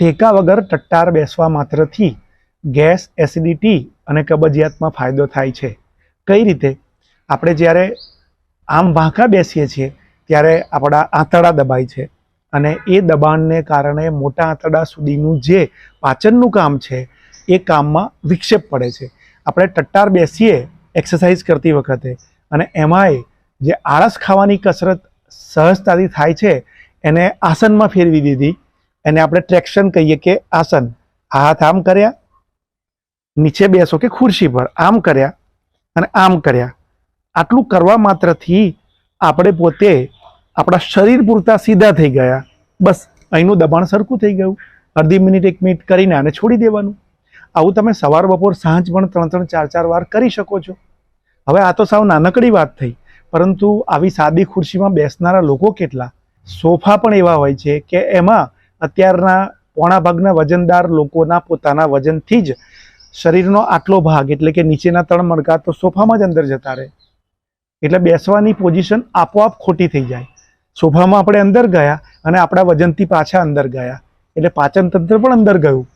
ટેકા વગર ટટ્ટાર બેસવા માત્રથી ગેસ, એસિડિટી અને કબજિયાતમાં ફાયદો થાય છે. કઈ રીતે? આપણે જ્યારે આમ વાંકા બેસીએ છીએ, ત્યારે આપણા આંતરડા દબાય છે અને એ દબાણને કારણે મોટા આંતરડા સુધીનું જે પાચનનું કામ છે, એ કામમાં વિક્ષેપ પડે છે. આપણે ટટ્ટાર બેસીએ, એક્સરસાઇઝ કરતી વખતે અને એમાંય જે આળસ ખાવાની કસરત સહજતાથી થાય છે, એને આસનમાં ફેરવી દીધી એને આપણે ટ્રેક્શન કહીએ કે આસન. આ હાથ આમ કર્યા, નીચે બેસો કે ખુરશી પર. આમ કર્યા અને આમ કર્યા. આટલું કરવા માત્રથી આપણે પોતે આપણા શરીર પૂરતા સીધા થઈ ગયા. બસ, અહીંનું દબાણ સરખું થઈ ગયું. અડધી મિનિટ, એક મિનિટ કરીને આને છોડી દેવાનું. આવું તમે સવાર, બપોર, સાંજ પણ ત્રણ ત્રણ, ચાર ચાર વાર કરી શકો છો. હવે આ તો સાવ નાનકડી વાત થઈ, પરંતુ આવી સાદી ખુરશીમાં બેસનારા લોકો કેટલા? સોફા પણ એવા હોય છે કે એમાં અત્યારના પોણા ભાગના વજનદાર લોકોના પોતાના વજનથી જ શરીરનો આટલો ભાગ, એટલે કે નીચેના ત્રણ મણકા, તો સોફામાં જ અંદર જતા રહે. એટલે બેસવાની પોઝિશન આપોઆપ ખોટી થઈ જાય. સોફામાં આપણે અંદર ગયા અને આપણા વજનથી પાછા અંદર ગયા. એટલે પાચન તંત્ર પણ અંદર ગયું.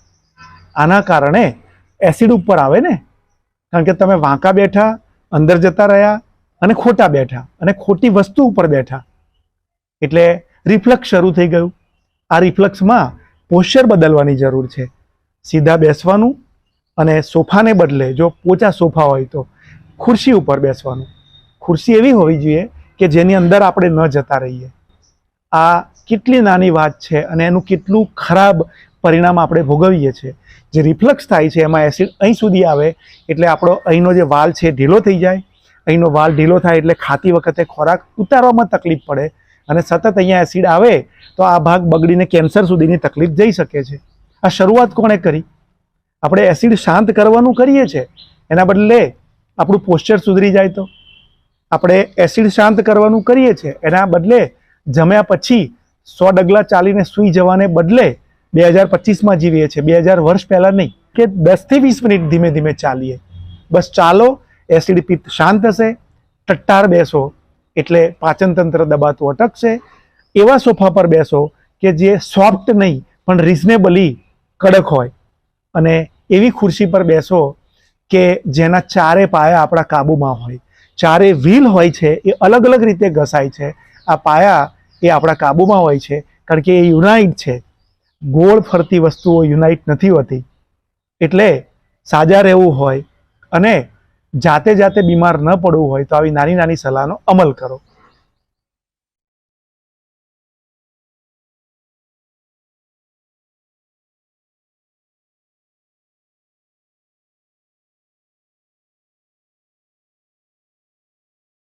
આના કારણે એસિડ ઉપર આવે ને? કારણ કે તમે વાંકા બેઠા, અંદર જતા રહ્યા અને ખોટા બેઠા અને ખોટી વસ્તુ ઉપર બેઠા. એટલે રિફ્લક્સ શરૂ થઈ ગયું. આ રિફ્લક્સમાં પોશ્ચર બદલવાની જરૂર છે. સીધા બેસવાનું અને સોફાને બદલે જો પોચા સોફા હોય તો ખુરશી ઉપર બેસવાનું. ખુરશી એવી હોવી જોઈએ કે જેની અંદર આપણે ન જતા રહીએ. આ કેટલી નાની વાત છે અને એનું કેટલું ખરાબ પરિણામ આપણે ભોગવીએ છીએ. જે રિફ્લક્સ થાય છે એમાં એસિડ અહીં સુધી આવે એટલે આપણો અહીંનો જે વાલ છે ઢીલો થઈ જાય. અહીંનો વાલ ઢીલો થાય એટલે ખાતી વખતે ખોરાક ઉતારવામાં તકલીફ પડે. અને સતત અહીંયા એસિડ આવે તો આ ભાગ બગડીને કેન્સર સુધીની તકલીફ જઈ શકે છે. આ શરૂઆત કોણે કરી? આપણે એસિડ શાંત કરવાનું કરીએ છીએ. એના બદલે આપણું પોસ્ચર સુધરી જાય તો. આપણે એસિડ શાંત કરવાનું કરીએ છીએ. એના બદલે જમ્યા પછી સો ડગલા ચાલીને સૂઈ જવાને બદલે બે હજાર પચીસમાં જીવીએ છીએ. બે હજાર વર્ષ પહેલાં નહીં, કે દસથી વીસ મિનિટ ધીમે ધીમે ચાલીએ. બસ ચાલો એસિડ પિત્ત શાંત હશે, ટટ્ટાર બેસો. એટલે પાચનતંત્ર દબાતું અટકશે. એવા સોફા પર બેસો કે જે સોફ્ટ નહીં, પણ રિઝનેબલી કડક હોય. અને એવી ખુરશી પર બેસો કે જેના ચારે પાયા આપણા કાબુમાં હોય. ચારે વ્હીલ હોય છે, એ અલગ અલગ રીતે ઘસાય છે. આ પાયા એ આપણા કાબુમાં હોય છે, કારણ કે એ યુનાઇટ છે. ગોળ ફરતી વસ્તુઓ યુનાઇટ નથી હોતી. એટલે સાજા રહેવું હોય અને જાતે જાતે બીમાર ન પડવું હોય તો આવી નાની નાની સલાહનો અમલ કરો.